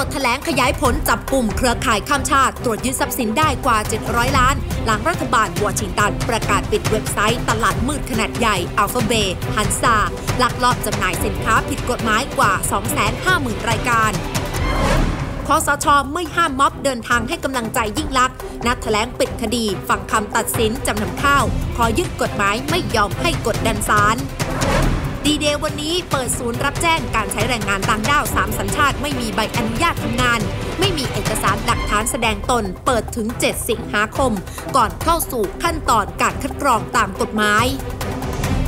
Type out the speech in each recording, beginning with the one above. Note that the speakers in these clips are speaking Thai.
วจแถลงขยายผลจับกลุ่มเครือข่ายข้ามชาติ ตรวจยึดทรัพย์สินได้กว่า 700 ล้าน หลังรัฐบาลวอชิงตัน ประกาศปิดเว็บไซต์ตลาดมืดขนาดใหญ่อัลฟาเบฮันซาลักลอบจำหน่ายสินค้าผิดกฎหมายกว่า 250,000 รายการคอสชไม่ห้ามม็อบเดินทางให้กำลังใจยิ่งลักษณ์นัดแถลงปิดคดีฟังคำตัดสินจำนำข้าว ขอยึดกฎหมายไม่ยอมให้กดดันศาล ดีเดย์วันนี้เปิดศูนย์รับแจ้งการใช้แรงงานต่างด้าว 3 สัญชาติไม่มีใบอนุญาตทำงาน ไม่มีเอกสารหลักฐานแสดงตน เปิดถึง 7 สิงหาคม ก่อนเข้าสู่ขั้นตอนการคัดกรองตามกฎหมาย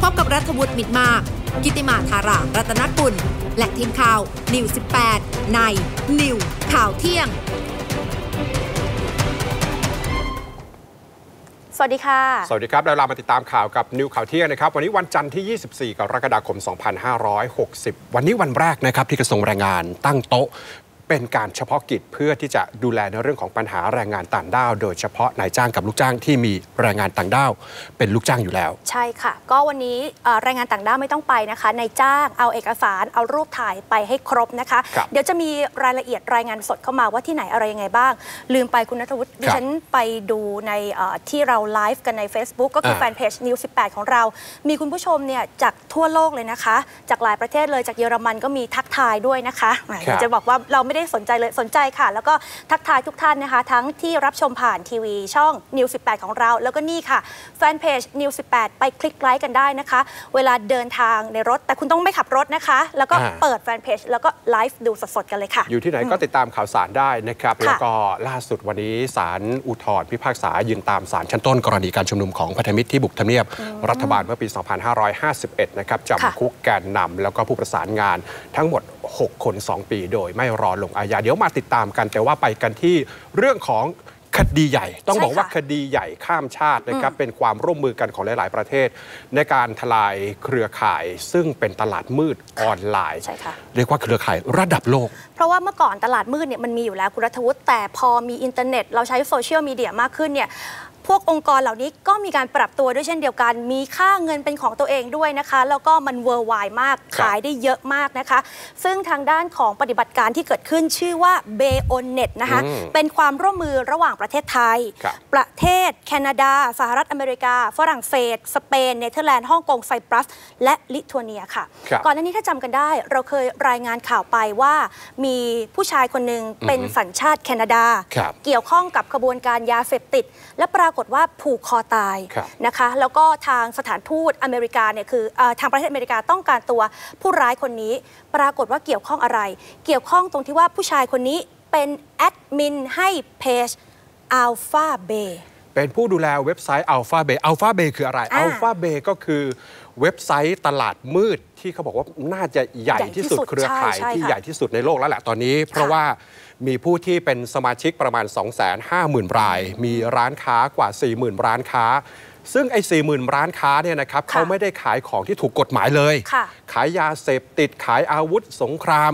พบกับรัฐวุฒิมิตรมาก กิติมาธารารัตนกุล และทีมข่าวนิว 18 ในนิวข่าวเที่ยง วัสดีค่ะ สวัสดีครับแล้วเรามาติดตามข่าวกับนิวข่าวเที่ยงนะครับ วันนี้วันจันทร์ที่ 24 กรกฎาคม 2560 วันนี้วันแรกนะครับที่กระทรวงแรงงานตั้งโต๊ะ เป็นการเฉพาะกิจเพื่อที่จะดูแลในเรื่องของปัญหาแรงงานต่างด้าว โดยเฉพาะนายจ้างกับลูกจ้างที่มีแรงงานต่างด้าว เป็นลูกจ้างอยู่แล้ว ใช่ค่ะ ก็วันนี้เอ่อแรงงานต่างด้าวไม่ต้องไปนะคะนายจ้างเอาเอกสารเอารูปถ่ายไปให้ครบนะคะครับเดี๋ยวจะมีรายละเอียดรายงานสดเข้ามาว่าที่ไหนอะไรยังไงบ้าง ลืมไปคุณนัทวุฒิดิฉันไปดูในเอ่อที่เราไลฟ์กันใน Facebook ก็คืออ่าแฟนเพจ News 18 ของเรา มีคุณผู้ชมเนี่ยจากทั่วโลกเลยนะคะ จากหลายประเทศเลยจากเยอรมันก็มีทักทายด้วยนะคะแหมครับจะบอกว่าเราไม่ได้สนใจเลยสนใจค่ะ แล้วก็ทักทายทุกท่านนะคะ ทั้งที่รับชมผ่านทีวีช่อง News 18 ของเรา แล้วก็นี่ค่ะแฟนเพจ News 18 ไปคลิกไลค์กันได้นะคะ เวลาเดินทางในรถ แต่คุณต้องไม่ขับรถนะคะ แล้วก็อ่าเปิดแฟนเพจแล้วก็ไลฟ์ดูสดๆกันเลยค่ะ อยู่ที่ไหนก็ติดตามข่าวสารได้นะครับค่ะแล้วก็ล่าสุดวันนี้ศาลอุทธรพิพากษายืนตามศาลชั้นต้นกรณีการชุมนุมของพันธมิตรที่บุกทำเนียบรัฐบาลเมื่อปี 2551 นะครับค่ะจำคุกแกนนำแล้วก็ผู้ประสานงานทั้งหมด 6 คน 2 ปี โดยไม่รอลงอาญาเดี๋ยวมาติดตามกัน แต่ว่าไปกันที่เรื่องของคดีใหญ่ ต้องใช่บอกว่าค่ะคดีใหญ่ข้ามชาตินะครับเป็นความร่วมมือกันของหลาย ๆ ประเทศ ในการทลายเครือข่าย ซึ่งเป็นตลาดมืดออนไลน์ใช่ค่ะเรียกว่าเครือข่ายระดับโลก เพราะว่าเมื่อก่อนตลาดมืดเนี่ยมันมีอยู่แล้วคุณรัฐวุฒิแต่พอมีอินเทอร์เน็ต เราใช้โซเชียลมีเดียมากขึ้นเนี่ย พวกองค์กรเหล่านี้ก็มีการปรับตัวด้วยเช่นเดียวกัน มีค่าเงินเป็นของตัวเองด้วยนะคะ แล้วก็มันเวอร์ไวมากครับขายได้เยอะมากนะคะ ซึ่งทางด้านของปฏิบัติการที่เกิดขึ้นชื่อว่า b a o n e t นะคะอืมเป็นความร่วมมือระหว่างประเทศไทยครับประเทศ แคนาดา สหรัฐอเมริกา ฝรั่งเศส สเปน เนเธอร์แลนด์ ฮ่องกง ไซปรัส และลิทัวเนียค่ะครับก่อนหน้านี้ถ้าจำกันได้ เราเคยรายงานข่าวไปว่า มีผู้ชายคนหนึ่งเป็นสัญชาติแคนาดาครับเกี่ยวข้องกับขบวนการยาเสพติด และปรากฏว่าผูกคอตายครับนะคะแล้วก็ทางสถานทูตอเมริกาเนี่ยคือเออทางประเทศอเมริกาต้องการตัวผู้ร้ายคนนี้ ปรากฏว่าเกี่ยวข้องอะไร เกี่ยวข้องตรงที่ว่าผู้ชายคนนี้เป็นแอดมินให้เพจ Alpha Bay เป็นผู้ดูแลเว็บไซต์ Alpha Bay Alpha Bay คืออะไรอ่า Alpha Bay ก็คือเว็บไซต์ตลาดมืดที่เขาบอกว่าน่าจะใหญ่ใหญ่ที่ที่สุดสุดเครือข่ายใช่ใช่ที่ค่ะใหญ่ที่สุดในโลกแล้วแหละตอนนี้ เพราะว่ามีผู้ที่เป็นสมาชิกประมาณ 250,000 ราย มีร้านค้ากว่า 40,000 ร้านค้า ซึ่งไอ้40,000ร้านค้าเนี่ยนะครับเขาไม่ได้ขายของที่ถูกกฎหมายเลยค่ะขายยาเสพติดขายอาวุธสงคราม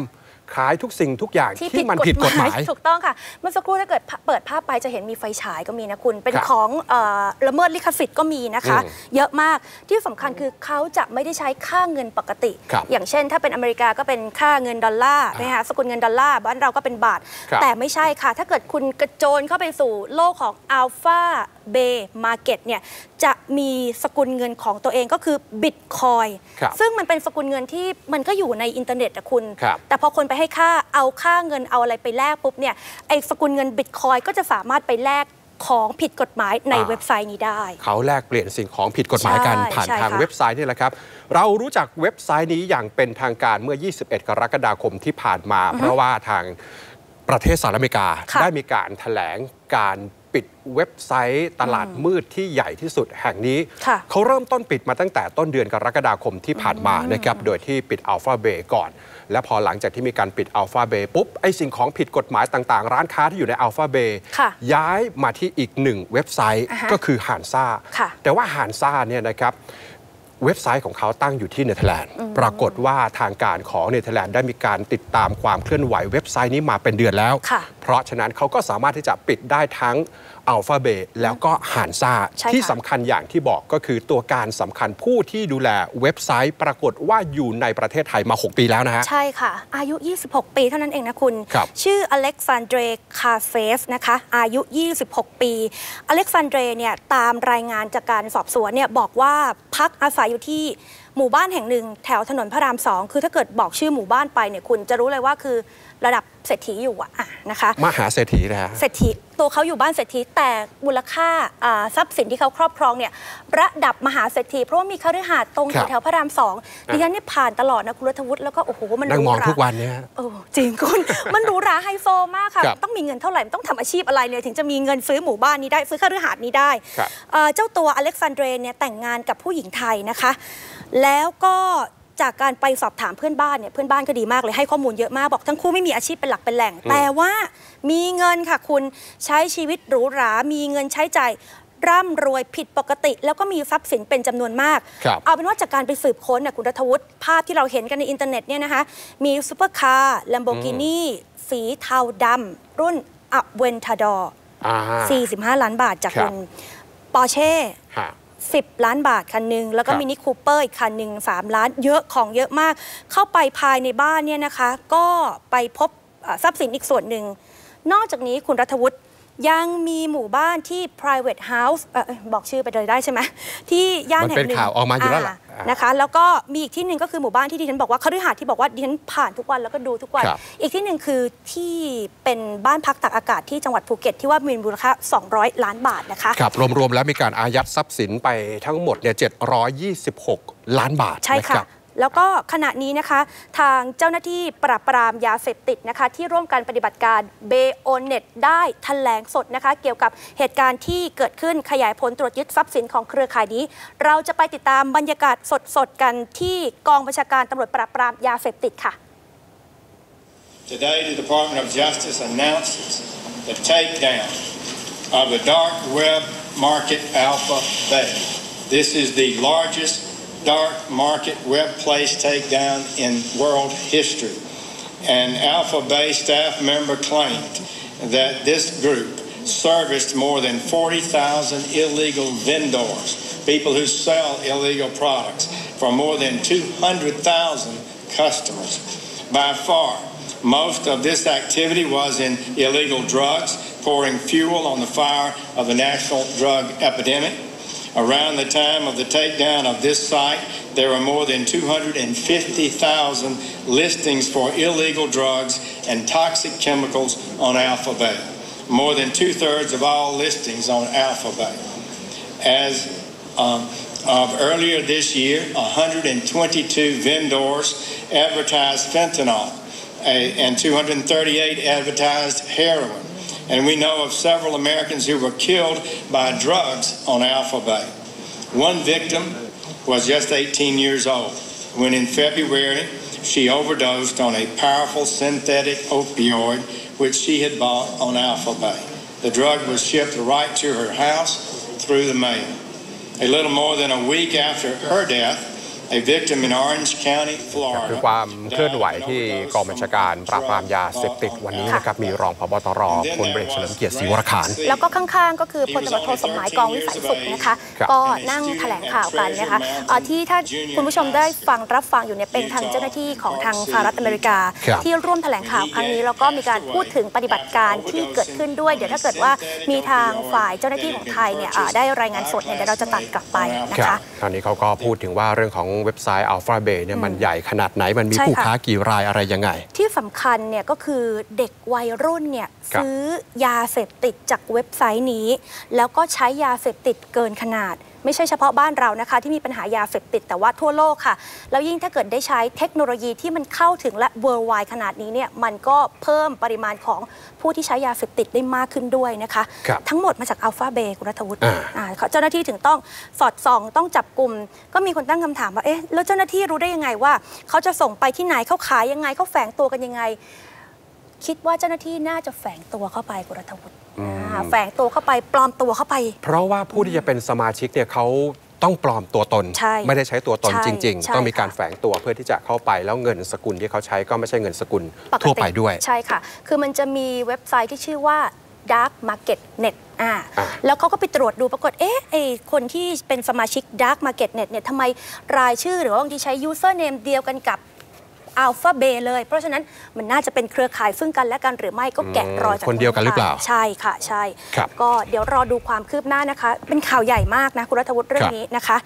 ขายทุกสิ่งทุกอย่างที่มันผิดกฎหมาย ถูกต้องค่ะ เมื่อสักครู่ถ้าเกิดเปิดภาพไปจะเห็นมีไฟฉายก็มีนะคุณ เป็นครับของเอ่อละเมิดลิขสิทธิ์ก็มีนะคะอืมเยอะมากที่สำคัญคือเขาจะไม่ได้ใช้ค่าเงินปกติครับอย่างเช่น ถ้าเป็นอเมริกาก็เป็นค่าเงินดอลลาร์นะคะสกุลเงินดอลลาร์บ้านเราก็เป็นบาทครับแต่ไม่ใช่ค่ะ ถ้าเกิดคุณกระโจนเข้าไปสู่โลกของ Alpha Bay Market เนี่ยจะ มีสกุลเงินของตัวเองก็คือ Bitcoin ครับซึ่งมันเป็นสกุลเงินที่มันก็อยู่ในอินเทอร์เน็ตอะคุณครับแต่พอคนไปให้ค่าเอาค่าเงินเอาอะไรไปแลกปุ๊บเนี่ยไอ้สกุลเงินบิตคอยก็จะสามารถไปแลกของผิดกฎหมายในอ่าเว็บไซต์นี้ได้ เขาแลกเปลี่ยนสิ่งของผิดกฎหมายกันใช่ผ่านใช่ทางค่ะเว็บไซต์นี่แหละครับ เรารู้จักเว็บไซต์นี้อย่างเป็นทางการเมื่อ 21 กรกฎาคมที่ผ่านมา เพราะว่าทางประเทศสหรัฐอเมริกาค่ะได้มีการแถลงการ ปิดเว็บไซต์ตลาดมืดที่ใหญ่ที่สุดแห่งนี้ค่ะเขาเริ่มต้นปิดมาตั้งแต่ต้นเดือนกรกฎาคมที่ผ่านมานะครับ โดยที่ปิดอัลฟาเบก่อน และพอหลังจากที่มีการปิดอัลฟาเบปุ๊บ ไอ้สิ่งของผิดกฎหมายต่างๆ ร้านค้าที่อยู่ในอัลฟาเบค่ะย้ายมาที่อีกหนึ่งเว็บไซต์อ่าฮะก็คือหานซ่าค่ะแต่ว่าหานซ่าเนี่ยนะครับ เว็บไซต์ของเขาตั้งอยู่ที่เนเธอร์แลนด์ ปรากฏว่าทางการของเนเธอร์แลนด์ได้มีการติดตามความเคลื่อนไหวเว็บไซต์นี้มาเป็นเดือนแล้วค่ะเพราะฉะนั้นเขาก็สามารถที่จะปิดได้ทั้ง อัลฟาเบแล้วก็หานซาใช่ค่ะที่สำคัญอย่างที่บอกก็คือตัวการสำคัญผู้ที่ดูแลเว็บไซต์ ปรากฏว่าอยู่ในประเทศไทยมา 6 ปีแล้วนะฮะ ใช่ค่ะ อายุ 26 ปีเท่านั้นเองนะคุณครับชื่ออเล็กซานเดรคาเฟสนะคะ อายุ 26 ปี อเล็กซานเดรเนี่ยตามรายงานจากการสอบสวนเนี่ยบอกว่าพักอาศัยอยู่ที่หมู่บ้านแห่งหนึ่ง แถวถนนพระรามสองคือถ้าเกิดบอกชื่อหมู่บ้านไปเนี่ยคุณจะรู้เลยว่าคือ ระดับเศรษฐีอยู่อะอะนะคะมหาเศรษฐีนะฮะเศรษฐีตัวเขาอยู่บ้านเศรษฐีแต่มูลค่าอ่าทรัพย์สินที่เขาครอบครองเนี่ยระดับมหาเศรษฐีเพราะว่ามีคฤหาสน์ตรงครับแถวๆพระรามสองดิฉันเนี่ยผ่านตลอดนะคุณรัฐวุฒิแล้วก็โอ้โหมันหนั่งรูมองหราทุกวันเนี่ยฮะโอ้จริงคุณมันหรูหราไฮโซมากค่ะครับต้องมีเงินเท่าไหร่มันต้องทำอาชีพอะไรเนี่ยถึงจะมีเงินซื้อหมู่บ้านนี้ได้ซื้อคฤหาสน์นี้ได้ครับเอ่อเจ้าตัวอเล็กซานเดรเนี่ยแต่งงานกับผู้หญิงไทยนะคะ แล้วก็ จากการไปสอบถามเพื่อนบ้านเนี่ยเพื่อนบ้านก็ดีมากเลยให้ข้อมูลเยอะมากบอกทั้งคู่ไม่มีอาชีพเป็นหลักเป็นแหล่ง แต่ว่ามีเงินค่ะคุณใช้ชีวิตหรูหรา มีเงินใช้จ่ายร่ำรวยผิดปกติ แล้วก็มีทรัพย์สินเป็นจำนวนมากครับเอาเป็นว่าจากการไปสืบค้นน่ะคุณรัฐวุฒิภาพที่เราเห็นกันในอินเทอร์เน็ตเนี่ยนะคะมีซูเปอร์คาร์ลัมโบกินีสีเทาดำรุ่นอเวนทาดอร์อ่า45 ล้านบาทจากครับคุณปอร์เช่ฮะ 10 ล้านบาทคันหนึ่งแล้วก็ครับมินิคูเปอร์อีกคันหนึ่ง3ล้านเยอะของเยอะมาก เข้าไปภายในบ้านเนี่ยนะคะ ก็ไปพบอ่าทรัพย์สินอีกส่วนหนึ่งนอกจากนี้คุณรัฐวุฒิ ยังมีหมู่บ้านที่ private house เอ่อเอ้ยบอกชื่อไปเลยได้ใช่ไหมที่ย่านมันแห่งเป็นหนึ่งข่าวออกมาอยู่แล้วล่ะานะคะ แล้วก็มีอีกที่หนึ่งก็คือหมู่บ้านที่ดิฉันบอกว่าคฤหาสน์ที่บอกว่าดิฉันผ่านทุกวันแล้วก็ดูทุกวันครับอีกที่หนึ่งคือที่เป็นบ้านพักตากอากาศที่จังหวัดภูเก็ตที่ว่ามีมูลค่า 200 ล้านบาทนะคะครับรวมๆแล้วมีการอายัดทรัพย์สินไปทั้งหมดเนี่ย726 ล้านบาทใช่นะค่ะรับ แล้วก็ขณะนี้นะคะทางเจ้าหน้าที่ปราบปรามยาเสพติดนะคะที่ร่วมกันปฏิบัติการเบโอเน็ตได้แถลงสดนะคะเกี่ยวกับเหตุการณ์ที่เกิดขึ้นขยายผลตรวจยึดทรัพย์สินของเครือข่ายนี้ เราจะไปติดตามบรรยากาศสดๆกันที่กองบัญชาการตำรวจปราบปรามยาเสพติดค่ะ Today, the Department of Justice announces the takedown of the dark web market Alpha Bay. This is the largest dark market web place takedown in world history. An Alpha Bay staff member claimed that this group serviced more than 40,000 illegal vendors, people who sell illegal products, for more than 200,000 customers. By far, most of this activity was in illegal drugs, pouring fuel on the fire of the national drug epidemic. Around the time of the takedown of this site, there were more than 250,000 listings for illegal drugs and toxic chemicals on Alpha Bay. More than two thirds of all listings on Alpha Bay. As um, of earlier this year, 122 vendors advertised fentanyl and 238 advertised heroin. And we know of several Americans who were killed by drugs on Alpha Bay. One victim was just 18 years old when in February she overdosed on a powerful synthetic opioid which she had bought on Alpha Bay. The drug was shipped right to her house through the mail. A little more than a week after her death, a victim in Orange County, คือ Florida. ความเคลื่อนไหว died of an ที่ overdose กองบัญชาการ of ปราบปรามยาเสพติด drug วันนี้ on นะครับมีรองพบตรพลเอกเฉลิมเกียรติศรีวรขานแล้วก็ข้างๆ ก็คือพลตำรวจโทสมหมายกองวิสัยสุขนะคะครับก็นั่งแถลงข่าวกันนะคะเอ่อที่ถ้าคุณผู้ชมได้ฟังรับฟังอยู่เนี่ยเป็นทางเจ้าหน้าที่ของทางสหรัฐอเมริกาครับที่ร่วมแถลงข่าวครั้งนี้แล้วก็มีการพูดถึงปฏิบัติการที่เกิดขึ้นด้วย เดี๋ยวถ้าเกิดว่ามีทางฝ่ายเจ้าหน้าที่ของไทยเนี่ยอ่าได้รายงานสดเนี่ยเดี๋ยวเราจะตัดกลับไปนะครัคะบคราวนี้เขาก็พูดถึงว่าเรื่องของเว็บไซต์ Alpha Bay เนี่ยมันใหญ่ขนาดไหนมันมีใช่ผู้ค่ะค้ากี่รายอะไรยังไง ที่สำคัญเนี่ยก็คือเด็กวัยรุ่นเนี่ยครับซื้อยาเสพติดจากเว็บไซต์นี้ แล้วก็ใช้ยาเสพติดเกินขนาด ไม่ใช่เฉพาะบ้านเรานะคะ ที่มีปัญหายาเสพติดแต่ว่าทั่วโลกค่ะ แล้วยิ่งถ้าเกิดได้ใช้เทคโนโลยีที่มันเข้าถึงและ worldwide ขนาดนี้เนี่ยมันก็เพิ่มปริมาณของผู้ที่ใช้ยาเสพติดได้มากขึ้นด้วยนะคะ ครับทั้งหมดมาจากอัลฟาเบคุณรัฐวุฒิอ่า อ่าเจ้าหน้าที่ถึงต้องสอดส่องต้องจับกลุ่ม ก็มีคนตั้งคำถามว่าเอ๊ะแล้วเจ้าหน้าที่รู้ได้ยังไงว่า เขาจะส่งไปที่ไหนเขาขายยังไงเขาแฝงตัวกันยังไง คิดว่าเจ้าหน้าที่น่าจะแฝงตัวเข้าไปกุรัฐวุฒิอ่า แฝงตัวเข้าไปปลอมตัวเข้าไป เพราะว่าผู้ที่จะเป็นสมาชิกเนี่ยเขาต้องปลอมตัวตนใช่ไม่ได้ใช้ตัวตนใช่จริงใช่ๆต้องมีการค่ะแฝงตัวเพื่อที่จะเข้าไปแล้วเงินสกุลที่เขาใช้ก็ไม่ใช่เงินสกุลปกติทั่วไปด้วย ใช่ค่ะ คือมันจะมีเว็บไซต์ที่ชื่อว่า Dark Market Net อ่าอ่าแล้วเขาก็ไปตรวจดูปรากฏ เอ๊ะไอคนที่เป็นสมาชิก Dark Market Net เนี่ยทำไมรายชื่อหรือว่าบางทีใช้ username เดียวกันกับ Alpha Bay เลย เพราะฉะนั้นมันน่าจะเป็นเครือข่ายซึ่งกันและกันหรือไม่ก็แกะรอยจากคนเดียวกันหรือเปล่า ใช่ค่ะใช่ครับก็เดี๋ยวรอดูความคืบหน้านะคะ เป็นข่าวใหญ่มากนะคุณรัฐวุฒิเรื่องนี้นะคะ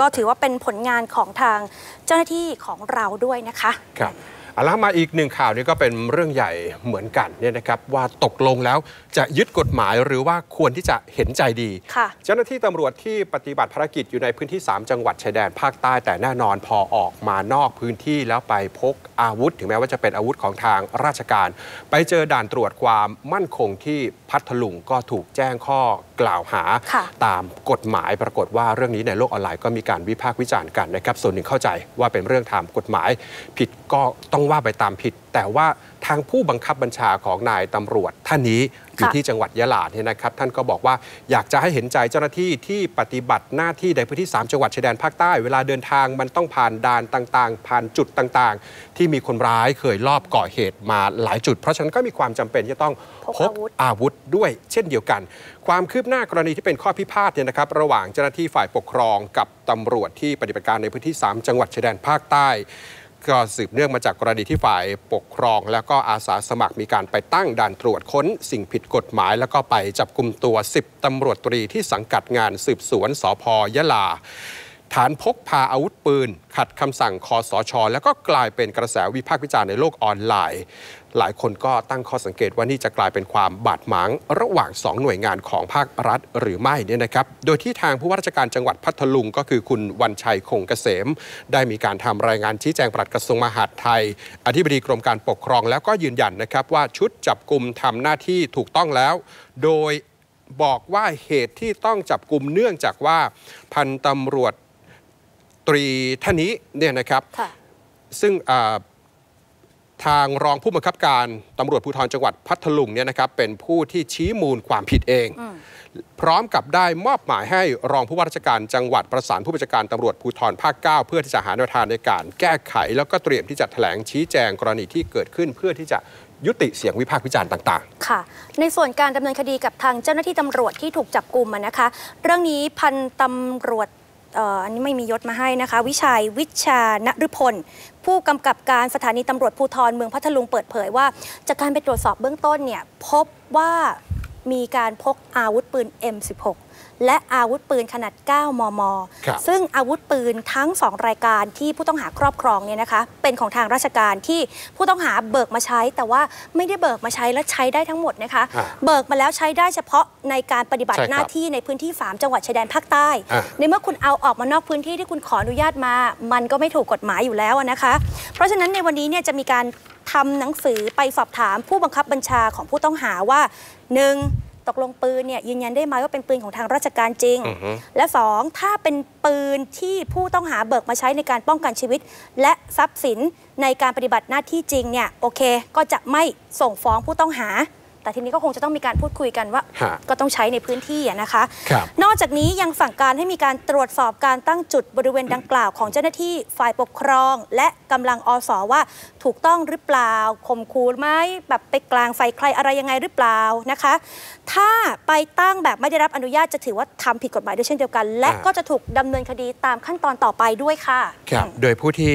ก็ถือว่าเป็นผลงานของทางเจ้าหน้าที่ของเราด้วยนะคะ ครับ เอาละมาอีกหนึ่งข่าวนี้ก็เป็นเรื่องใหญ่เหมือนกันเนี่ยนะครับว่าตกลงแล้วจะยึดกฎหมายหรือว่าควรที่จะเห็นใจดีค่ะเจ้าหน้าที่ตำรวจที่ปฏิบัติภารกิจอยู่ในพื้นที่ 3 จังหวัดชายแดนภาคใต้แต่แน่นอนพอออกมานอกพื้นที่แล้วไปพกอาวุธ ถึงแม้ว่าจะเป็นอาวุธของทางราชการ ไปเจอด่านตรวจความมั่นคงที่พัทลุงก็ถูกแจ้งข้อ กล่าวหาค่ะตามกฎหมายปรากฏว่าเรื่องนี้ในโลกออนไลน์ก็มีการวิพากษ์วิจารณ์กันนะครับ ส่วนหนึ่งเข้าใจว่าเป็นเรื่องตามกฎหมาย ผิดก็ต้องว่าไปตามผิด แต่ว่า ทางผู้บังคับบัญชาของนายตำรวจท่านนี้อยู่ค่ะที่จังหวัดยะลาเนี่ยนะครับ ท่านก็บอกว่าอยากจะให้เห็นใจเจ้าหน้าที่ที่ปฏิบัติหน้าที่ในพื้นที่ 3 จังหวัดชายแดนภาคใต้ เวลาเดินทางมันต้องผ่านด่านต่างๆ ผ่านจุดต่างๆ ที่มีคนร้ายเคยลอบก่อเหตุมาหลายจุด เพราะฉะนั้นก็มีความจำเป็นที่จะต้องพกอาวุธอาวุธด้วยเช่นเดียวกัน ความคืบหน้ากรณีที่เป็นข้อพิพาทเนี่ยนะครับระหว่างเจ้าหน้าที่ฝ่ายปกครองกับตำรวจที่ปฏิบัติการในพื้นที่ 3 จังหวัดชายแดนภาคใต้ ก็สืบเนื่องมาจากกรณีที่ฝ่ายปกครอง แล้วก็อาสาสมัครมีการไปตั้งด่านตรวจค้น สิ่งผิดกฎหมาย แล้วก็ไปจับกลุ่มตัว 10ตำรวจตรีที่สังกัดงานสืบสวนสพยะลา ฐานพกพาอาวุธปืน ขัดคำสั่งคอสชแล้วก็กลายเป็นกระแสวิพากษ์วิจารณ์ในโลกออนไลน์ หลายคนก็ตั้งข้อสังเกตว่านี่จะกลายเป็นความบาดหมาง ระหว่าง 2 หน่วยงานของภาครัฐหรือไม่เนี่ยนะครับ โดยที่ทางผู้ว่าราชการจังหวัดพัทลุง ก็คือคุณวันชัยคงเกษม ได้มีการทำรายงานชี้แจงปลัดกระทรวงมหาดไทย อธิบดีกรมการปกครอง แล้วก็ยืนยันนะครับว่าชุดจับกลุ่มทำหน้าที่ถูกต้องแล้ว โดยบอกว่าเหตุที่ต้องจับกลุ่มเนื่องจากว่าพันตำรวจตรีท่านนี้เนี่ยนะครับค่ะซึ่งอ่า ทางรองผู้บังคับการตำรวจภูธรจังหวัดพัทลุงเนี่ยนะครับเป็นผู้ที่ชี้มูลความผิดเอง พร้อมกับได้มอบหมายให้รองผู้ว่าราชการจังหวัดประสานผู้บัญชาการตำรวจภูธรภาค 9 เพื่อที่จะหาแนวทางในการแก้ไข แล้วก็เตรียมที่จะแถลงชี้แจงกรณีที่เกิดขึ้นเพื่อที่จะยุติเสียงวิพากษ์วิจารณ์ต่างค่ะ ในส่วนการดำเนินคดีกับทางเจ้าหน้าที่ตำรวจที่ถูกจับกลุ่มอะนะคะ เรื่องนี้พันตำรวจเอ่ออันนี้ไม่มียศมาให้นะคะ วิชัยวิชานฤพล ผู้กำกับการสถานีตำรวจภูธรเมืองพัทลุงเปิดเผยว่า จากการไปตรวจสอบเบื้องต้นเนี่ยพบว่ามีการพกอาวุธปืน M16 และอาวุธปืนขนาด 9 มมครับซึ่งอาวุธปืนทั้ง 2 รายการที่ผู้ต้องหาครอบครองเนี่ยนะคะ เป็นของทางราชการที่ผู้ต้องหาเบิกมาใช้ แต่ว่าไม่ได้เบิกมาใช้และใช้ได้ทั้งหมดนะคะอ่าเบิกมาแล้วใช้ได้เฉพาะในการปฏิบัติใช่ครับหน้าที่ในพื้นที่ 3 จังหวัดชายแดนภาคใต้อ่าในเมื่อคุณเอาออกมานอกพื้นที่ที่คุณขออนุญาตมา มันก็ไม่ถูกกฎหมายอยู่แล้วนะคะ เพราะฉะนั้นในวันนี้เนี่ยจะมีการทำหนังสือไปสอบถามผู้บังคับบัญชาของผู้ต้องหาว่าหนึ่ง ตกลงปืนเนี่ยยืนยันได้ไหมว่าเป็นปืนของทางราชการจริงอือฮึและ 2 ถ้าเป็นปืนที่ผู้ต้องหาเบิกมาใช้ในการป้องกันชีวิต และทรัพย์สินในการปฏิบัติหน้าที่จริงเนี่ยโอเค ก็จะไม่ส่งฟ้องผู้ต้องหา แต่ทีนี้ก็คงจะต้องมีการพูดคุยกันว่า ฮะ ก็ต้องใช้ในพื้นที่อะนะคะ ครับ นอกจากนี้ยังสั่งการให้มีการตรวจสอบการตั้งจุดบริเวณดังกล่าวของเจ้าหน้าที่ฝ่ายปกครอง และกำลังอสว่าถูกต้องหรือเปล่าข่มขู่ไหมแบบไปกลางไฟใครอะไรยังไงหรือเปล่านะคะ ถ้าไปตั้งแบบไม่ได้รับอนุญาตจะถือว่าทำผิดกฎหมายด้วยเช่นเดียวกัน และอ่า ก็จะถูกดำเนินคดีตามขั้นตอนต่อไปด้วยค่ะ ครับ โดยผู้ที่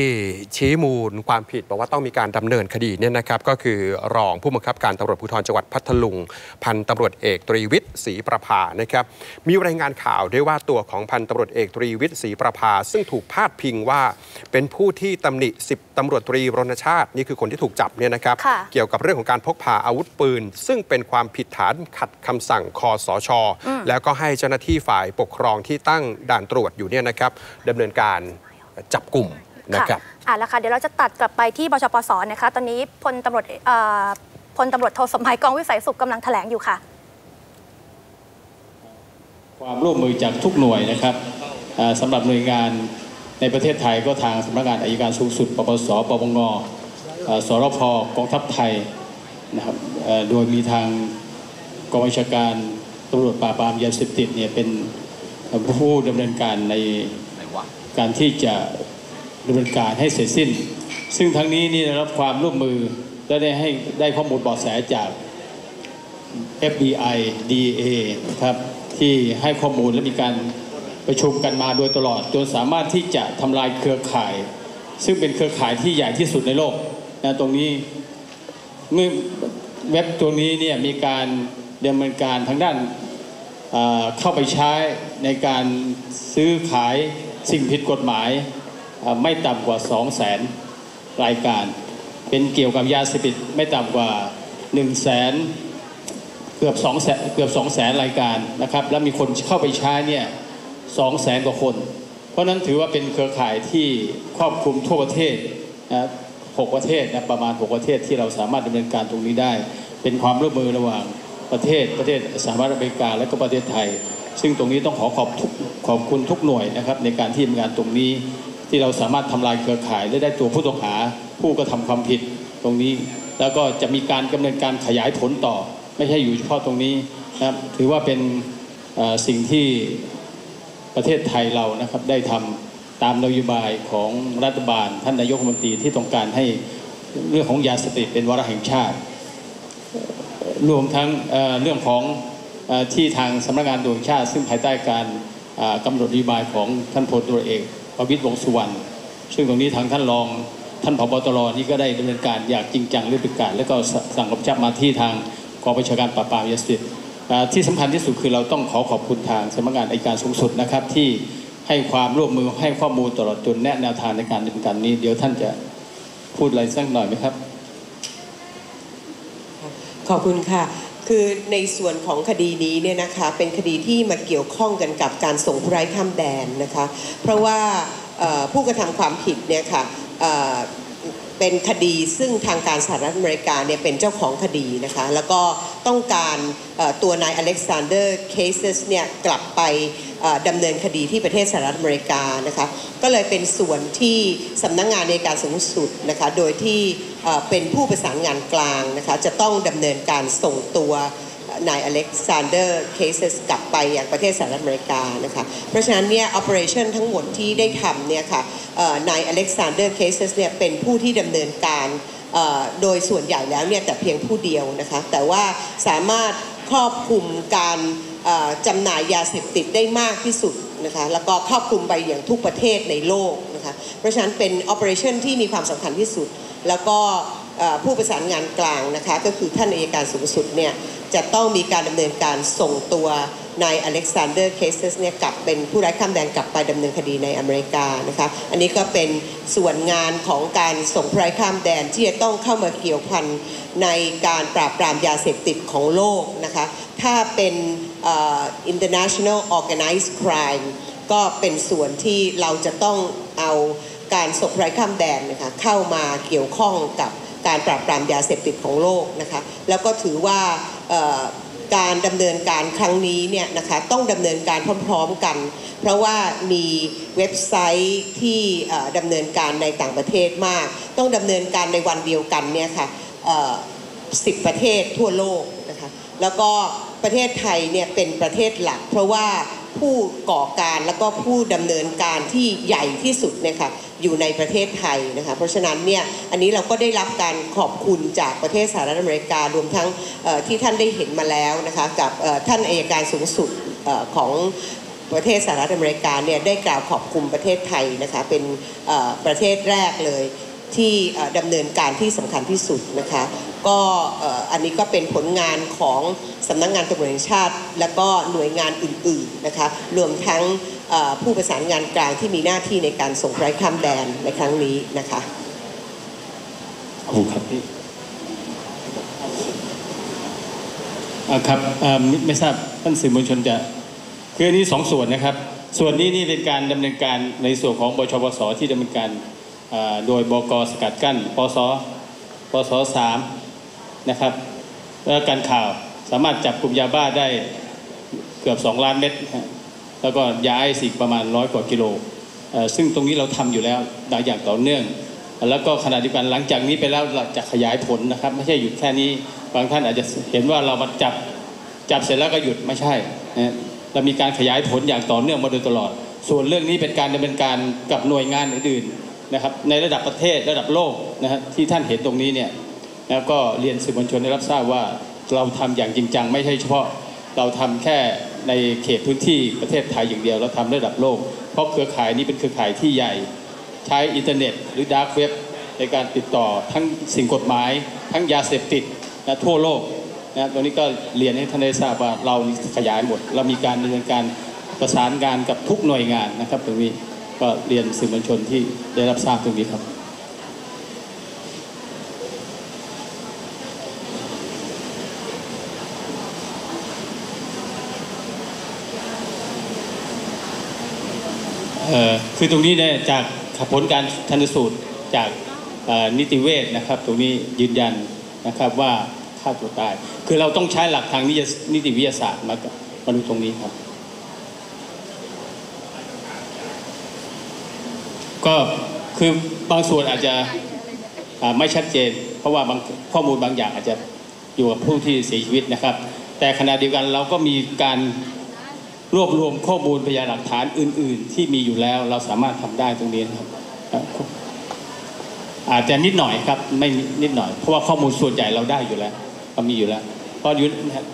ชี้มูลความผิดบอกว่าต้องมีการดำเนินคดีเนี่ยนะครับ ก็คือรองผู้บังคับการตำรวจภูธรจังหวัดพัทลุง พันตำรวจเอกตรีวิทย์ศรีประภานะครับมีรายงานข่าวด้วยว่าตัวของพันตำรวจเอกตรีวิทย์ศรีประภา ซึ่งถูกพาดพิงว่า เป็นผู้ที่ตำหนิ10ตำรวจตรีรณชาติ นี่คือคนที่ถูกจับเนี่ยนะครับค่ะเกี่ยวกับเรื่องของการพกพาอาวุธปืน ซึ่งเป็นความผิดฐานขัดคำสั่งคอสช แล้วก็ให้เจ้าหน้าที่ฝ่ายปกครองที่ตั้งด่านตรวจอยู่เนี่ยนะครับดำเนินการจับกลุ่มนะครับอะแล้วค่ะ เดี๋ยวเราจะตัดกลับไปที่บชปสนะคะ ตอนนี้พลตำรวจเอ่อ พลตำรวจโทสมหมายกองวิสัยสุขกำลังแถลงอยู่ค่ะ ความร่วมมือจากทุกหน่วยนะครับอ่าสำหรับหน่วยงานในประเทศไทยก็ทางสำนักงานอายการสูงสุด ปปส ปปงสรพกองทัพไทยนะครับโดยมีทางกองบัญชาการตำรวจปราบปรามยาเสพติดเนี่ยเป็นผู้ดำเนินการในการที่จะดำเนินการให้เสร็จสิ้น ซึ่งทั้งนี้นี่ได้รับความร่วมมือ และได้ให้ได้ข้อมูลเบาะแสจาก FBI DA ครับที่ให้ข้อมูลและมีการประชุมกันมาโดยตลอด จนสามารถที่จะทำลายเครือข่าย ซึ่งเป็นเครือข่ายที่ใหญ่ที่สุดในโลกนะตรงนี้เมื่อเว็บตัวนี้เนี่ยมีการดำเนินการทางด้านเอ่อเข้าไปใช้ในการซื้อขายสิ่งผิดกฎหมายไม่ต่ำกว่า 2 0 0 0 0 0 รายการ เป็นเกี่ยวกับยาเสพติดไม่ต่ำกว่า1แสนเกือบ2แสนเกือบ2แสนรายการนะครับแล้วมีคนเข้าไปใช้เนี่ย2แสนกว่าคน เพราะนั้นถือว่าเป็นเครือข่ายที่ครอบคลุมทั่วประเทศนะหกประเทศนะประมาณ 6 ประเทศที่เราสามารถดำเนินการตรงนี้ได้ เป็นความร่วมมือระหว่างประเทศประเทศสหรัฐอเมริกาและก็ประเทศไทย ซึ่งตรงนี้ต้องขอขอบทุกขอบคุณทุกหน่วยนะครับในการที่ทำงานตรงนี้ ที่เราสามารถทำลายเครือข่ายและได้ตัวผู้ต้องหาผู้กระทำความผิดตรงนี้ แล้วก็จะมีการดำเนินการขยายผลต่อ ไม่ใช่อยู่เฉพาะตรงนี้นะครับถือว่าเป็นสิ่งที่ประเทศไทยเรานะครับได้ทำตามนโยบายของรัฐบาล ท่านนายกรัฐมนตรีที่ต้องการให้เรื่องของยาเสพติดเป็นวาระแห่งชาติ รวมทั้งเรื่องของที่ทางสำนักงานตำรวจแห่งชาติ ซึ่งภายใต้การกำหนดนโยบายของท่านพลตรวจเอก ประวิตรวงสุวรรณซึ่งตรงนี้ทางท่านรองท่านผบตรนี่ก็ได้ดำเนินการอย่างจริงจังเรื่องประกาศแล้วก็สั่งกำชับมาที่ทางกองบัญชาการปราบปรามยาเสพติดเอ่อที่สำคัญที่สุดคือเราต้องขอขอบคุณทางสำนักงานอัยการสูงสุดนะครับที่ให้ความร่วมมือให้ข้อมูลตลอดจนแนะแนวทางในการดำเนินการนี้ เดี๋ยวท่านจะพูดอะไรสักหน่อยไหมครับ ขอบคุณค่ะ คือในส่วนของคดีนี้เนี่ยนะคะเป็นคดีที่มาเกี่ยวข้องกันกับการส่งผู้ร้ายข้ามแดนนะคะเพราะว่าผู้กระทำความผิดเนี่ยค่ะเอ่อเป็นคดีซึ่งทางการสหรัฐอเมริกาเนี่ยเป็นเจ้าของคดีนะคะแล้วก็ต้องการตัวนายอเล็กซานเดอร์เคสเนี่ยกลับไปดำเนินคดีที่ประเทศสหรัฐอเมริกานะคะก็เลยเป็นส่วนที่สำนักงงานในการสูงสุดนะคะโดยที่ เป็นผู้ประสานงานกลางนะคะจะต้องดำเนินการส่งตัวนายอเล็กซานเดอร์เคสกลับไปยังประเทศสหรัฐอเมริกานะคะเพราะฉะนั้นเนี่ย operation ทั้งหมดที่ได้ทำเนี่ยค่ะนายอเล็กซานเดอร์เคสเนี่ยเป็นผู้ที่ดำเนินการโดยส่วนใหญ่แล้วเนี่ยแต่เพียงผู้เดียวนะคะแต่ว่าสามารถครอบคลุมการจำหน่ายยาเสพติดได้มากที่สุดนะคะแล้วก็ครอบคลุมไปอย่างทุกประเทศในโลกนะคะเพราะฉะนั้นเป็น operation ที่มีความสำคัญที่สุด แล้วก็ผู้ประสานงานกลางนะคะก็คือท่านอัยการสูงสุดเนี่ยจะต้องมีการดำเนินการส่งตัวนายอเล็กซานเดอร์เคสเนี่ยกลับเป็นผู้ไร้ข้ามแดนกลับไปดำเนินคดีในอเมริกานะคะอันนี้ก็เป็นส่วนงานของการส่งผู้ไร้ข้ามแดนที่จะต้องเข้ามาเกี่ยวพันในการปราบปรามยาเสพติดของโลกนะคะถ้าเป็นเอ่อ international organized crime ก็เป็นส่วนที่เราจะต้องเอา การส่งไร้ข้ามแดนนะคะเข้ามาเกี่ยวข้องกับการปราบปรามยาเสพติดของโลกนะคะแล้วก็ถือว่าการดำเนินการครั้งนี้เนี่ยนะคะต้องดำเนินการพร้อมๆกัน เพราะว่ามีเว็บไซต์ที่เอ่อดำเนินการในต่างประเทศมาก ต้องดำเนินการในวันเดียวกันเนี่ยค่ะเอ่อ10ประเทศทั่วโลกนะคะแล้วก็ประเทศไทยเนี่ยเป็นประเทศหลัก เพราะว่า ผู้ก่อการแล้วก็ผู้ดำเนินการที่ใหญ่ที่สุดเนี่ยค่ะอยู่ในประเทศไทยนะคะเพราะฉะนั้นเนี่ยอันนี้เราก็ได้รับการขอบคุณจากประเทศสหรัฐอเมริการวมทั้งที่ท่านได้เห็นมาแล้วนะคะกับท่านอัยการสูงสุดอของประเทศสหรัฐอเมริกาเนี่ยได้กล่าวขอบคุณประเทศไทยนะคะเป็นประเทศแรกเลยที่ดำเนินการที่สำคัญที่สุดนะคะ ก็อันนี้ก็เป็นผลงานของสำนักงานตำรวจแห่งชาติ และก็หน่วยงานอื่นๆนะคะรวมทั้งผู้ประสานงานกลางที่มีหน้าที่ในการส่งไร้ข้ามแดนในครั้งนี้นะคะขอบคุณครับพี่ครับไม่ทราบท่านสื่อมวลชนจะคืออันนี้สองส่วนนะครับ ส่วนนี้นี่เป็นการดำเนินการในส่วนของบชปสที่ดำเนินการโดยบกสกัดกั้นปสปสสาม นะครับแล้วการข่าวสามารถจับกลุ่มยาบ้าได้เกือบ 2 ล้านเม็ดแล้วก็ยาไอซ์อีกประมาณร้อยกว่ากิโลเอ่อซึ่งตรงนี้เราทำอยู่แล้วอย่างต่อเนื่อง แล้วก็ขณะเดียวกันหลังจากนี้ไปแล้วเราจะขยายผลนะครับ ไม่ใช่หยุดแค่นี้บางท่านอาจจะเห็นว่าเรามาจับจับเสร็จแล้วก็หยุดไม่ใช่นะและมีการขยายผลอย่างต่อเนื่องมาโดยตลอด ส่วนเรื่องนี้เป็นการดำเนินการกับหน่วยงานอื่นๆนะครับในระดับประเทศระดับโลกนะฮะที่ท่านเห็นตรงนี้เนี่ย แล้วก็เรียนสื่อมวลชนได้รับทราบว่าเราทำอย่างจริงจังไม่ใช่เฉพาะเราทำแค่ในเขตพื้นที่ประเทศไทยอย่างเดียวเราทำระดับโลก เพราะเครือข่ายนี้เป็นเครือข่ายที่ใหญ่ ใช้อินเทอร์เน็ต หรือดาร์กเว็บในการติดต่อทั้งสิ่งกฎหมาย ทั้งยาเสพติดนะทั่วโลกนะตรงนี้ก็เรียนให้ท่านได้ทราบว่าเราขยายหมด เรามีการดำเนินการประสานงานกับทุกหน่วยงานนะครับตรงนี้ก็เรียนสื่อมวลชนที่ได้รับทราบตรงนี้ครับ คือตรงนี้เนี่ยจากผลการชันสูตรจากนิติเวชนะครับ ตรงนี้ยืนยันนะครับว่าฆ่าตัวตาย คือเราต้องใช้หลักทางนิยนิติวิทยาศาสตร์มามาดูตรงนี้ครับ ก็คือบางส่วนอาจจะไม่ชัดเจน เพราะว่าบางข้อมูลบางอย่างอาจจะอยู่กับผู้ที่เสียชีวิตนะครับ แต่ขณะเดียวกันเราก็มีการ รวบรวมข้อมูลพยานหลักฐานอื่น ๆ ที่มีอยู่แล้วเราสามารถทำได้ตรงนี้ครับ อาจจะนิดหน่อยครับไม่นิดหน่อย เพราะว่าข้อมูลส่วนใหญ่เราได้อยู่แล้วเรามีอยู่แล้ว เพราะอยู่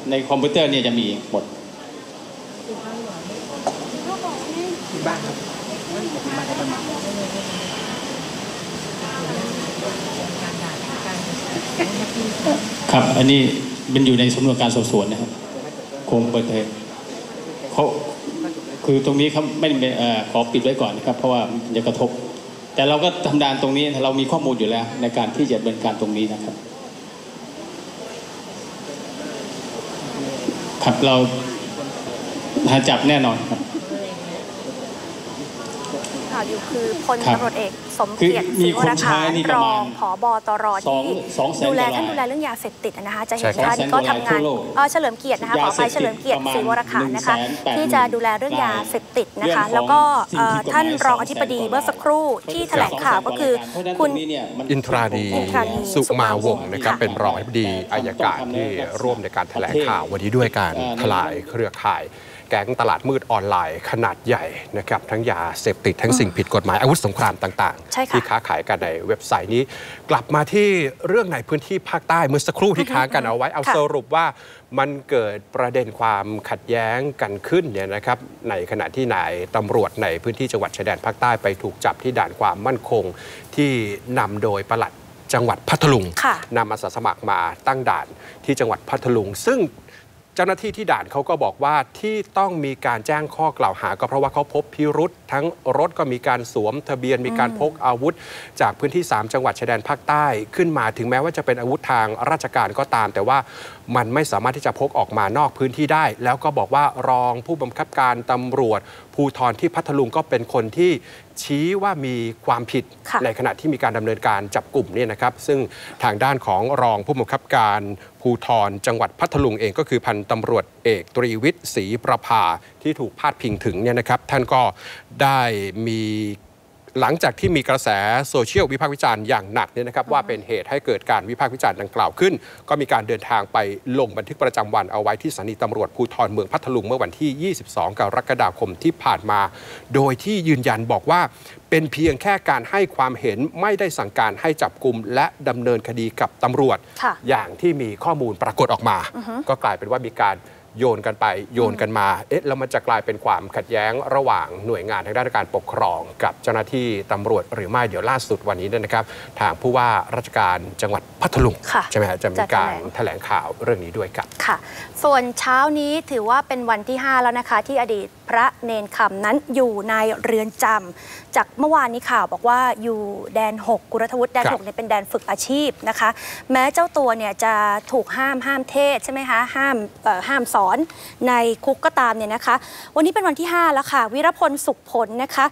ในคอมพิวเตอร์เนี่ยจะมีหมดครับ อันนี้เป็นอยู่ในสำนวนการสอบสวนนะครับ คงเปิดเผย เขาคือตรงนี้เขาไม่ไม่ขอปิดไว้ก่อนนะครับ เพราะว่ามันจะกระทบ แต่เราก็ทำดานตรงนี้เรามีข้อมูลอยู่แล้ว ในการที่จะดำเนินการตรงนี้นะครับ ครับเราหาจับแน่นอนครับาวอยู่คือพลครับตำรวจเอกสมเกียรติคือมีศรีวรคนใช้คารนี่ปรระอมาณงผบตรสองที่สองแสนดูแลกว่าท่านรายดูแลเรื่องยาเสพติดนะคะจะใช่เห็นครับท่านก็ทำงานทั่วโลกเอ่อเฉลิมเกียรตินะคะขออภัยเฉลิมเกียรติศรีวรคารนะคะประมาณที่จะดูแลเรื่องยาเสพติดนะคะเรื่องของแล้วก็เอ่อสิ่งผิดกฎหมายท่านรองอธิบดี200,000เมื่อสักครู่ที่แถลงข่าวก็คือเพราะฉะนั้นคุณตรงนี้เนี่ยมันอินทราดีอินทราดีสุมาวงศ์นะครับเป็นรองอธิบดีอายการที่ร่วมในการแถลงข่าววันนี้ด้วยการทลายเครือข่าย แก๊งตลาดมืดออนไลน์ ขนาดใหญ่นะครับทั้งยาเสพติดทั้งสิ่งผิดกฎหมายอาวุธสงครามต่างใช่ค่ะที่ค้าขายกันในเว็บไซต์นี้ กลับมาที่เรื่องในพื้นที่ภาคใต้เมื่อสักครู่ที่ค้างกันเอาไว้เอาค่ะสรุปว่ามันเกิดประเด็นความขัดแย้งกันขึ้นเนี่ยนะครับในขณะที่นายตำรวจในพื้นที่จังหวัดชายแดนภาคใต้ไปถูกจับที่ด่านความมั่นคงที่นำโดยปลัดจังหวัดพัทลุงค่ะนำอาสาสมัครมาตั้งด่านที่จังหวัดพัทลุง ซึ่งเจ้าหน้าที่ที่ด่านเขาก็บอกว่าที่ต้องมีการแจ้งข้อกล่าวหา ก็เพราะว่าเขาพบพิรุษทั้งรถก็มีการสวมทะเบียนมีการพกอาวุธ จากพื้นที่ 3 จังหวัดชายแดนภาคใต้ขึ้นมาถึงแม้ว่าจะเป็นอาวุธทางราชการก็ตาม แต่ว่ามันไม่สามารถที่จะพกออกมานอกพื้นที่ได้ แล้วก็บอกว่ารองผู้บังคับการตำรวจ ภูธรที่พัทลุงก็เป็นคนที่ชี้ว่ามีความผิดค่ะในขณะที่มีการดำเนินการจับกลุ่มเนี่ยนะครับ ซึ่งทางด้านของรองผู้บังคับการ ภูธรจังหวัดพัทลุงเองก็คือพันตำรวจเอกตรีวิทย์ศรีประภาที่ถูกพาดพิงถึงเนี่ยนะครับ ท่านก็ได้มี หลังจากที่มีกระแสโซเชียลวิพากษ์วิจารณ์อย่างหนักเนี่ยนะครับว่าเป็นเหตุให้เกิดการวิพากษ์วิจารณ์ดังกล่าวขึ้น ก็มีการเดินทางไปลงบันทึกประจำวันเอาไว้ที่สถานีตำรวจภูธรเมืองพัทลุงเมื่อวันที่ 22 กรกฎาคมที่ผ่านมา โดยที่ยืนยันบอกว่า เป็นเพียงแค่การให้ความเห็นไม่ได้สั่งการให้จับกลุ่มและดำเนินคดีกับตำรวจค่ะอย่างที่มีข้อมูลปรากฏออกมา ก็กลายเป็นว่ามีการ โยนกันไปโยนกันมา เอ๊ะแล้วมันจะกลายเป็นความขัดแย้งระหว่างหน่วยงานทางด้านการปกครอง กับเจ้าหน้าที่ตำรวจหรือไม่เดี๋ยวล่าสุดวันนี้เนี่ยนะครับ ทางผู้ว่าราชการจังหวัดพัทลุงค่ะใช่ไหมฮะจะมีจะแถลงการแถลงข่าวเรื่องนี้ด้วยครับค่ะ ส่วนเช้านี้ถือว่าเป็นวันที่ 5 แล้วนะคะ ที่อดีต พระเนนคำนั้นอยู่ในเรือนจำจากเมื่อวานนี้ข่าวบอกว่าอยู่แดน 6 กุรทวุฒิแดนครับ6เนี่ยเป็นแดนฝึกอาชีพนะคะ แม้เจ้าตัวเนี่ยจะถูกห้ามห้ามเทศน์ใช่ไหมคะห้ามเอ่อห้ามสอนในคุกก็ตามเนี่ยนะคะ วันนี้เป็นวันที่ 5 แล้วค่ะ วิรพลสุขผลนะคะ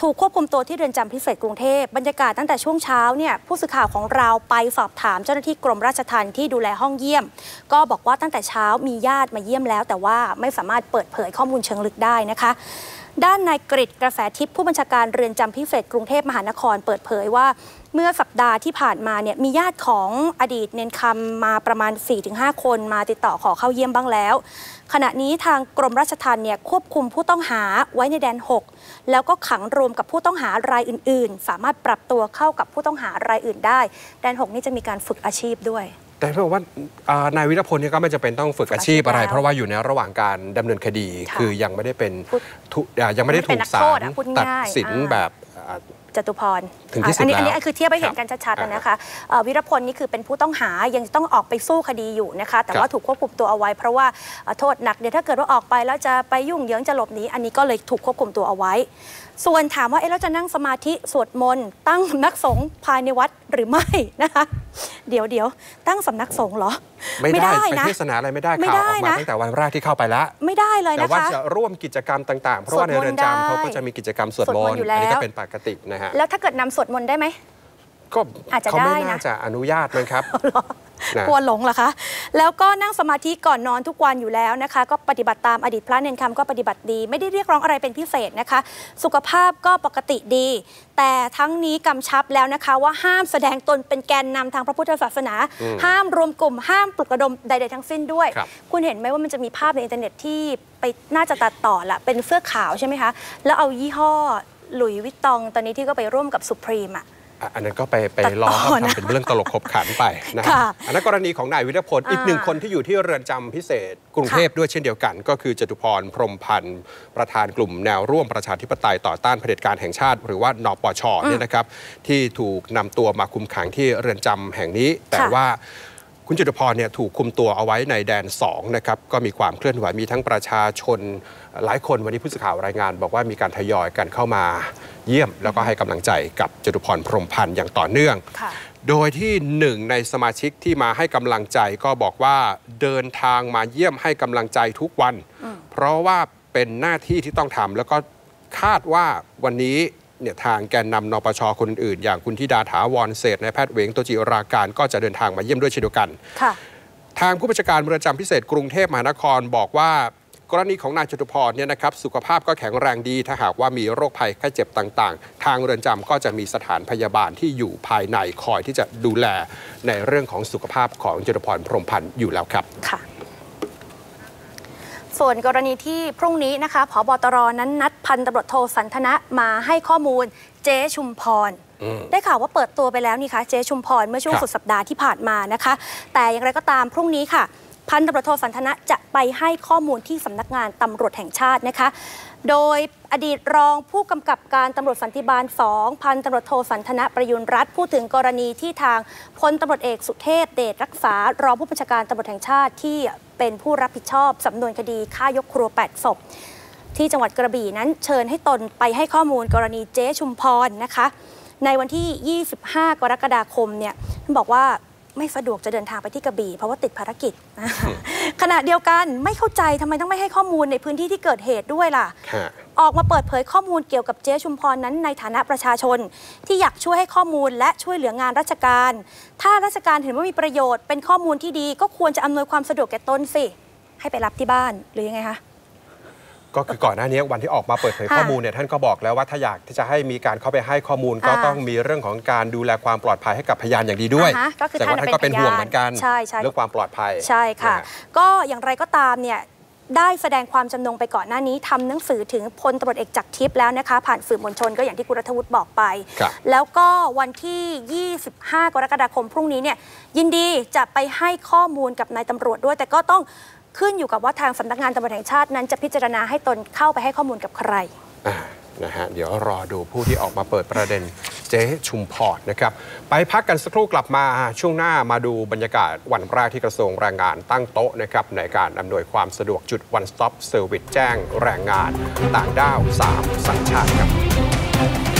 ถูกควบคุมตัวที่เรือนจำพิเศษกรุงเทพบรรยากาศตั้งแต่ช่วงเช้าเนี่ยผู้สื่อข่าวของเราไปสอบถามเจ้าหน้าที่กรมราชทัณฑ์ที่ดูแลห้องเยี่ยม ก็บอกว่าตั้งแต่เช้ามีญาติมาเยี่ยมแล้ว แต่ว่าไม่สามารถเปิดเผยข้อมูลเชิงลึกได้นะคะด้านนายกริกระแสทิพย์ผู้บัญชาการเรือนจำพิเศษกรุงเทพมหานครเปิดเผยว่า เมื่อสัปดาห์ที่ผ่านมาเนี่ยมีญาติของอดีตเนนคำมาประมาณ 4-5 คนมาติดต่อขอเข้าเยี่ยมบ้างแล้ว ขณะนี้ทางกรมราชทัณฑ์เนี่ยควบคุมผู้ต้องหาไว้ในแดน 6 แล้วก็ขังรวมกับผู้ต้องหารายอื่น ๆ สามารถปรับตัวเข้ากับผู้ต้องหารายอื่นได้ แดน 6 นี่จะมีการฝึกอาชีพด้วย แต่เพื่อว่าอ่านายวิรพลเนี่ยก็ไม่จำเป็นต้องฝึกอาชีพอะไรฝึกอาชีพแล้วเพราะว่าอยู่ในระหว่างการดำเนินคดี ค่ะคือยังไม่ได้เป็นพูดทุอ่ายังไม่ได้ยังไม่ถูเป็นนักกศาโทลษอะพูดตัดง่ายๆสินอ่า แบบอ่า จตุพรถึงที่สุดอันนี้อันนี้แล้วคือเทียบให้เห็นครับกันชัดๆอ่านะคะเอ่อวิรพลนี่คือเป็นผู้ต้องหายังต้องออกไปสู้คดีอยู่นะคะ แต่ว่าครับ ถูกควบคุมตัวเอาไว้ เพราะว่าเอ่อโทษหนักเดี๋ยวถ้าเกิดว่าออกไปแล้วจะไปยุ่งเหยิงจะหลบหนีอันนี้ก็เลยถูกควบคุมตัวเอาไว้ ส่วนถามว่าเอ๊ะแล้วจะนั่งสมาธิสวดมนต์ตั้งสำนักสงฆ์ภายในวัดหรือไม่นะคะ เดี๋ยวเดี๋ยวตั้งสำนักสงฆ์เหรอ ไม่ได้ไปนะเทศนาอะไรไม่ได้ไม่ข่าวได้ออกมานะตั้งแต่วันแรกที่เข้าไปแล้ว ไม่ได้เลยแต่นะว่าคะจะร่วมกิจกรรมต่างๆ เพราะว่าในสวดมนต์เรือนจำเขาได้ก็จะมีกิจกรรมสวดสวดมมนนต์ต์อยู่อันนี้แล้ก็วเป็นปกตินะฮะแล้วถ้าเกิดนำสวดมนต์ได้ไหมก็อาจจะเขาไม่ได้นะน่าจะอนุญาตมั้งครับนะ กลัวหลงเหรอคะ แล้วก็นั่งสมาธิก่อนนอนทุกวันอยู่แล้วนะคะ ก็ปฏิบัติตามอดีตพระเนนคำก็ปฏิบัติดี ไม่ได้เรียกร้องอะไรเป็นพิเศษนะคะ สุขภาพก็ปกติดี แต่ทั้งนี้กำชับแล้วนะคะ ว่าห้ามแสดงตนเป็นแกนนำทางพระพุทธศาสนา ห้ามรวมกลุ่ม ห้ามปลุกระดมใด ๆ ทั้งสิ้นด้วยครับคุณเห็นไหมว่ามันจะมีภาพในอินเทอร์เน็ตที่ไปน่าจะตัดต่อละเป็นเสื้อขาวใช่ไหมคะแล้วเอายี่ห้อหลุยส์วิตตองตอนนี้ที่ก็ไปร่วมกับสุพรีมอะ อะอันนั้นก็ไปไปตัดต่อล้อเขานะทำเป็นเรื่องตลกขบขันไปนะฮะค่ะอันนั้นกรณีของนายวิรพลอ่าอีกหนึ่งคนที่อยู่ที่เรือนจำพิเศษ กรุงเทพด้วยเช่นเดียวกัน ก็คือจตุพรพรหมพันธ์ประธานกลุ่มแนวร่วมประชาธิปไตยต่อต้านเผด็จการแห่งชาติ หรือว่านปชเนี่ยนะครับที่ถูกนำตัวมาคุมขังที่เรือนจำแห่งนี้ แต่ค่ะว่าคุณจตุพรเนี่ยถูกคุมตัวเอาไว้ในแดน2นะครับก็มีความเคลื่อนไหวมีทั้งประชาชน หลายคนวันนี้ผู้สื่อข่าวรายงานบอกว่ามีการทยอยกันเข้ามาเยี่ยม แล้วก็ให้กำลังใจกับจตุพรพรหมพันธ์อย่างต่อเนื่องค่ะโดยที่หนึ่งในสมาชิกที่มาให้กำลังใจก็บอกว่าเดินทางมาเยี่ยมให้กำลังใจทุกวัน เพราะว่าเป็นหน้าที่ที่ต้องทำแล้วก็คาดว่าวันนี้เนี่ยทางแกนนำนปชคนอื่นๆอย่างคุณธิดาถาวรเศรษฐ์นายแพทย์เหวงตัวจิราการก็จะเดินทางมาเยี่ยมด้วยเช่นเดียวกันค่ะทางผู้บัญชาการเรือนจำพิเศษกรุงเทพมหานครบอกว่า กรณีของนายจตุพรเนี่ยนะครับสุขภาพก็แข็งแรงดี ถ้าหากว่ามีโรคภัยไข้เจ็บต่างๆ ทางเรือนจำก็จะมีสถานพยาบาลที่อยู่ภายในคอยที่จะดูแลในเรื่องของสุขภาพของจตุพรพรหมพันธ์อยู่แล้วครับค่ะส่วนกรณีที่พรุ่งนี้นะคะผบตรนั้นนัดพันตำรวจโทสันทนะมาให้ข้อมูลเจ๊ชุมพร ได้ข่าวว่าเปิดตัวไปแล้วนี่คะเจ๊ชุมพรเมื่อช่วงครับสุดสัปดาห์ที่ผ่านมานะคะ แต่อย่างไรก็ตามพรุ่งนี้ค่ะ พันตำรวจโทสันทนะจะไปให้ข้อมูลที่สำนักงานตำรวจแห่งชาตินะคะ โดยอดีตรองผู้กำกับการตำรวจสันติบาล 2 พันตำรวจโทสันทนะประยุนรัฐพูดถึงกรณีที่ทางพลตำรวจเอกสุเทพเดชรักษารองผู้บัญชาการตำรวจแห่งชาติที่เป็นผู้รับผิดชอบสำนวนคดีฆ่ายกครัว 8 ศพ ที่จังหวัดกระบี่นั้นเชิญให้ตนไปให้ข้อมูลกรณีเจ๊ชุมพรนะคะ ในวันที่ 25 กรกฎาคมเนี่ยท่านบอกว่า ไม่สะดวกจะเดินทางไปที่กระบี่ เพราะว่าติดภารกิจนะคะขณะเดียวกันไม่เข้าใจทำไมต้องไม่ให้ข้อมูลในพื้นที่ที่เกิดเหตุด้วยล่ะฮะออกมาเปิดเผยข้อมูลเกี่ยวกับเจ๊ชุมพรนั้นในฐานะประชาชน ที่อยากช่วยให้ข้อมูลและช่วยเหลืองานราชการ ถ้าราชการเห็นว่ามีประโยชน์เป็นข้อมูลที่ดี ก็ควรจะอำนวยความสะดวกแก่ตนสิ ให้ไปรับที่บ้านหรือยังไงคะ ก็คือก่อนหน้านี้วันที่ออกมาเปิดเผยค่ะข้อมูลเนี่ยท่านก็บอกแล้วว่าถ้าอยากที่จะให้มีการเข้าไปให้ข้อมูล ก็อ่าต้องมีเรื่องของการดูแลความปลอดภัยให้กับพยานอย่างดีด้วยอ่าฮะก็คือแต่ว่าท่านท่านก็เป็นเป็นพยานห่วงเหมือนกันใช่ใช่เรื่องความปลอดภัยใช่ค่ะนฮก็อย่างไรก็ตามเนี่ยได้แสดงความจำนงไปก่อนหน้านี้ทำหนังสือถึงพลตำรวจเอกจักรทิพย์แล้วนะคะ ผ่านสื่อมวลชนก็อย่างที่คุณรัฐวุฒิบอกไปครับแล้วก็วันที่ 25 กรกฎาคมพรุ่งนี้เนี่ยยินดีจะไปให้ข้อมูลกับนายตำรวจด้วย แต่ก็ต้อง ขึ้นอยู่กับว่าทางสำนักงานตำรวจแห่งชาตินั้นจะพิจารณาให้ตนเข้าไปให้ข้อมูลกับใครนะฮะเดี๋ยวรอดูผู้ที่ออกมาเปิดประเด็นเจ๊ชุมพรนะครับ ไปพักกันสักครู่กลับมาช่วงหน้ามาดูบรรยากาศวันแรกที่กระทรวงแรงงานตั้งโต๊ะนะครับ ในการอำนวยความสะดวกจุด one stop service แจ้งแรงงาน ต่างด้าว 3 สัญชาติครับ